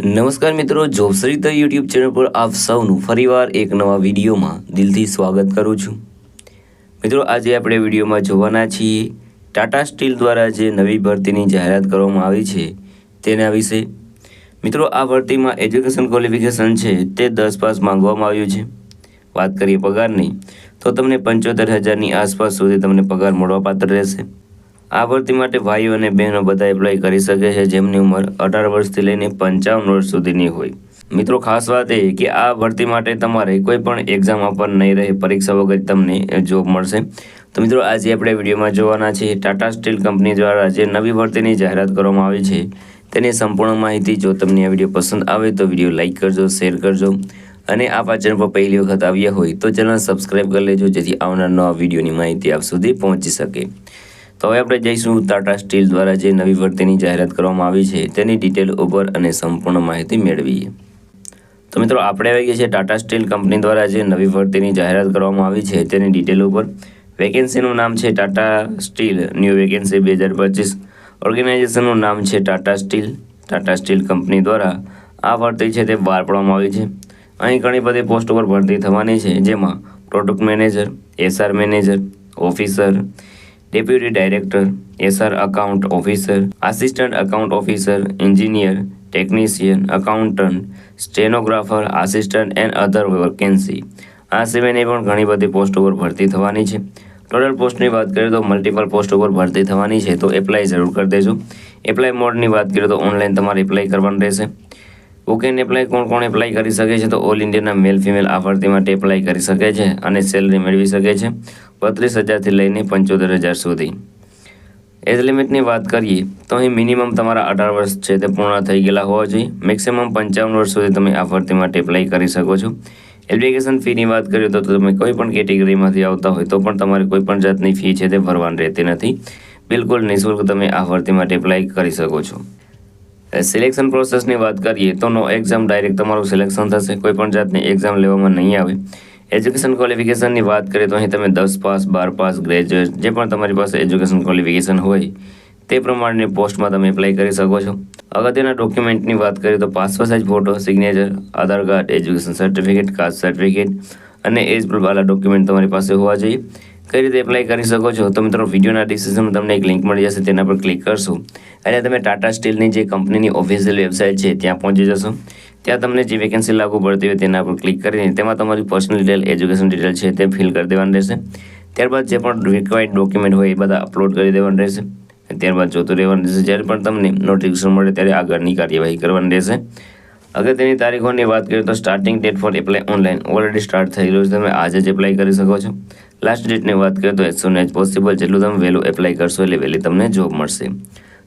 નમસ્કાર મિત્રો જોબસરિતા YouTube channel પર આપ સૌનું ફરીવાર એક નવા વિડીયોમાં દિલથી સ્વાગત કરું છું. મિત્રો, આજે આપણે વિડીયોમાં જોવાના છીએ ટાટા સ્ટીલ દ્વારા જે નવી ભરતીની જાહેરાત કરવામાં આવી છે તેના વિશે. મિત્રો, આ ભરતીમાં એજ્યુકેશન ક્વોલિફિકેશન છે તે દસ પાસ માંગવામાં આવ્યું છે. વાત કરીએ પગારની, તો તમને પંચોતેર હજારની આસપાસ સુધી તમને પગાર મળવાપાત્ર રહેશે. આ ભરતી માટે ભાઈઓ અને બહેનો બધા એપ્લાય કરી શકે છે, જેમની ઉંમર અઢાર વર્ષથી લઈને પંચાવન વર્ષ સુધીની હોય. મિત્રો, ખાસ વાત એ કે આ ભરતી માટે તમારે કોઈ પણ એક્ઝામ આપવાની નહીં રહે, પરીક્ષા વગર તમને જોબ મળશે. તો મિત્રો, આજે આપણે વિડીયોમાં જોવાના છે ટાટા સ્ટીલ કંપની દ્વારા જે નવી ભરતીની જાહેરાત કરવામાં આવી છે, તેની સંપૂર્ણ માહિતી. જો તમને આ વીડિયો પસંદ આવે તો વીડિયો લાઇક કરજો, શેર કરજો અને આ ચેનલ પર પહેલી વખત આવ્યા હોય તો ચેનલ સબસ્ક્રાઈબ કરી લેજો, જેથી આવનાર નવા વિડીયોની માહિતી આપ સુધી પહોંચી શકે. તો હવે આપણે જઈશું ટાટા સ્ટીલ દ્વારા જે નવી ભરતીની જાહેરાત કરવામાં આવી છે, તેની ડિટેલ ઉપર અને સંપૂર્ણ માહિતી મેળવીએ. તો મિત્રો, આપણે આવી ગયા છે ટાટા સ્ટીલ કંપની દ્વારા જે નવી ભરતીની જાહેરાત કરવામાં આવી છે, તેની ડિટેલ ઉપર. વેકેન્સીનું નામ છે ટાટા સ્ટીલ, ન્યૂ વેકેન્સી બે હજાર પચીસ. ઓર્ગેનાઇઝેશનનું નામ છે Tata steel. Tata steel company દ્વારા આ ભરતી છે તે બહાર પાડવામાં આવી છે. અહીં ઘણી બધી પોસ્ટ ઉપર ભરતી થવાની છે, જેમાં product manager, SR manager, officer deputy director SR account officer assistant account officer engineer technician accountant stenographer assistant and other vacancy આ સિવાયની પણ ઘણી બધી પોસ્ટ ઉપર ભરતી થવાની છે. ટોટલ પોસ્ટની વાત કરીએ તો મલ્ટિપલ પોસ્ટ ઉપર ભરતી થવાની છે, તો એપ્લાય જરૂર કરી દેજો. એપ્લાય મોડની વાત કરીએ તો ઓનલાઈન તમારે એપ્લાય કરવાનું રહેશે. ઓકે એપ્લાય કોણ કોણ એપ્લાય કરી શકે છે? તો ઓલ ઇન્ડિયાના મેલ ફિમેલ આ ભરતી માટે એપ્લાય કરી શકે છે અને સેલરી મેળવી શકે છે. બત્રીસ હજારથી લઈને પંચોતેર હજાર સુધી. એજ લિમિટની વાત કરીએ, તો અહીં મિનિમમ તમારા અઢાર વર્ષ છે તે પૂર્ણ થઈ ગયેલા હોવા જોઈએ. મેક્સિમમ પંચાવન વર્ષ સુધી તમે આ ભરતી માટે એપ્લાય કરી શકો છો. એપ્લિકેશન ફીની વાત કરીએ તો તમે કોઈ પણ કેટેગરીમાંથી આવતા હોય તો પણ તમારે કોઈ પણ જાતની ફી છે તે ભરવાની રહેતી નથી. બિલકુલ નિઃશુલ્ક તમે આ ભરતી માટે એપ્લાય કરી શકો છો. સિલેક્શન પ્રોસેસની વાત કરીએ તો નો એક્ઝામ ડાયરેક્ટ તમારું સિલેક્શન થશે. કોઈ પણ જાતની એક્ઝામ લેવામાં નહીં આવે. એજ્યુકેશન ક્વોલિફિકેશનની વાત કરીએ તો અહીં તમે દસ પાસ, બાર પાસ ગ્રેજ્યુએટ જે પણ તમારી પાસે એજ્યુકેશન ક્વોલિફિકેશન હોય, તે પ્રમાણેની પોસ્ટમાં તમે એપ્લાય કરી શકો છો. અગત્યના ડોક્યુમેન્ટની વાત કરીએ તો passport size photo signature Aadhaar card education certificate caste certificate અને એજ વાળા ડોક્યુમેન્ટ તમારી પાસે હોવા જોઈએ. કઈ રીતે એપ્લાય કરી શકો છો? તો મિત્રો, વિડીયોના ડિસ્ક્રિપ્શનમાં તમને એક લિંક મળી જશે, તેના પર ક્લિક કરશો. અને તમે ટાટા સ્ટીલની જે કંપનીની ઓફિશિયલ વેબસાઇટ છે, ત્યાં પહોંચી જશો. ત્યાં તમને જે વેકેન્સી લાગુ પડતી હોય તેના પર ક્લિક કરીને તેમાં તમારી પર્સનલ ડિટેલ એજ્યુકેશન ડિટેલ છે તે ફિલ કરી દેવાનું રહેશે. ત્યારબાદ જે પણ રિક્વાયર્ડ ડોક્યુમેન્ટ હોય એ બધા અપલોડ કરી દેવાનું રહેશે. ત્યારબાદ જોતું રહેવાનું રહેશે. જ્યારે પણ તમને નોટિફિકેશન મળે ત્યારે આગળની કાર્યવાહી કરવાની રહેશે. અગત્યની તારીખોની વાત કરીએ તો starting date for apply online already start થઈ ગયું છે. તમે આજે જ એપ્લાય કરી શકો છો. લાસ્ટ ડેટની વાત કરીએ તો એઝ સુન એઝ પોસિબલ જેટલું તમે વહેલું એપ્લાય કરશો એટલે વહેલી તમને જોબ મળશે.